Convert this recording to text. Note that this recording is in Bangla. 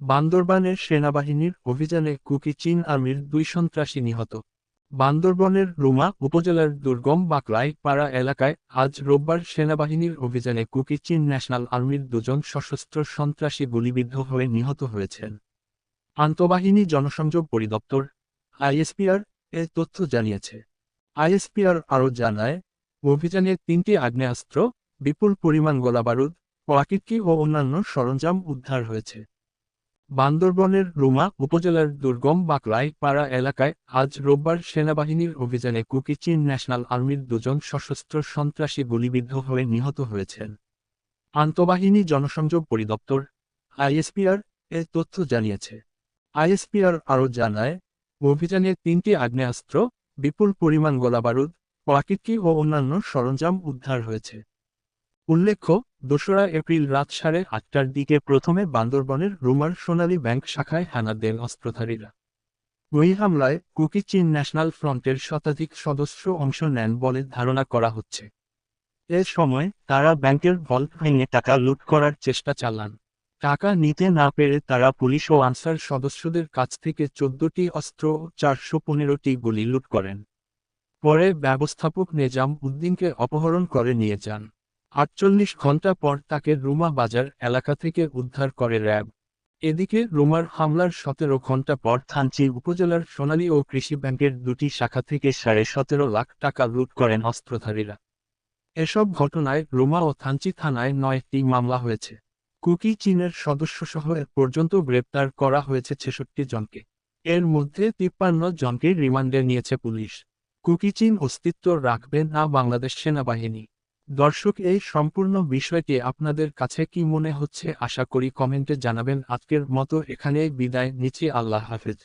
বান্দরবানের সেনাবাহিনীর অভিযানে কুকি চীন আর্মির দুই সন্ত্রাসী নিহত। বান্দরবনের রুমা উপজেলার দুর্গম বাকলাই পাড়া এলাকায় আজ রোববার সেনাবাহিনীর অভিযানে কুকি চীন ন্যাশনাল আর্মির দুজন সশস্ত্র সন্ত্রাসী গুলিবিদ্ধ হয়ে নিহত হয়েছেন। আন্তঃবাহিনী জনসংযোগ পরিদপ্তর আইএসপিআর এ তথ্য জানিয়েছে। আইএসপিআর আরও জানায়, অভিযানে তিনটি আগ্নেয়াস্ত্র, বিপুল পরিমাণ গোলাবারুদ প্রাকৃতিক ও অন্যান্য সরঞ্জাম উদ্ধার হয়েছে। বান্দরবনের রুমা উপজেলার দুর্গম বাকলাই পাড়া এলাকায় আজ রোববার সেনাবাহিনীর অভিযানে কুকি চীন ন্যাশনাল আর্মির দুজন সশস্ত্র সন্ত্রাসী গুলিবিদ্ধ হয়ে নিহত হয়েছেন। আন্তঃবাহিনী জনসংযোগ পরিদপ্তর আইএসপিআর এ তথ্য জানিয়েছে। আইএসপিআর আরও জানায়, অভিযানে তিনটি আগ্নেয়াস্ত্র, বিপুল পরিমাণ গোলাবারুদ, প্রাকৃতিক ও অন্যান্য সরঞ্জাম উদ্ধার হয়েছে। উল্লেখ্য, দোসরা এপ্রিল রাত সাড়ে আটটার দিকে প্রথমে বান্দরবনের রুমার সোনালী ব্যাংক শাখায় হানা দেন অস্ত্রধারীরা। ওই হামলায় কুকি চীন ন্যাশনাল ফ্রন্টের শতাধিক সদস্য অংশ নেন বলে ধারণা করা হচ্ছে। এ সময় তারা ব্যাংকের ভল্ট ভেঙে টাকা লুট করার চেষ্টা চালান। টাকা নিতে না পেরে তারা পুলিশ ও আনসার সদস্যদের কাছ থেকে চোদ্দটি অস্ত্র ও চারশো পনেরোটি গুলি লুট করেন। পরে ব্যবস্থাপক নেজাম উদ্দিনকে অপহরণ করে নিয়ে যান। আটচল্লিশ ঘণ্টা পর তাকে রুমা বাজার এলাকা থেকে উদ্ধার করে র্যাব। এদিকে রুমার হামলার সতেরো ঘণ্টা পর থানচি উপজেলার সোনালী ও কৃষি ব্যাংকের দুটি শাখা থেকে সাড়ে সতেরো লাখ টাকা লুট করেন অস্ত্রধারীরা। এসব ঘটনায় রুমা ও থানচি থানায় নয়টি মামলা হয়েছে। কুকি চীনের সদস্যসহ এ পর্যন্ত গ্রেপ্তার করা হয়েছে ছেষট্টি জনকে। এর মধ্যে তিপ্পান্ন জনকে রিমান্ডে নিয়েছে পুলিশ। কুকি চীন অস্তিত্ব রাখবে না বাংলাদেশ সেনাবাহিনী। দর্শক, এই সম্পূর্ণ বিষয়টি আপনাদের কাছে কি মনে হচ্ছে আশা করি কমেন্টে জানাবেন। আজকের মতো এখানেই বিদায় নিচে আল্লাহ হাফেজ।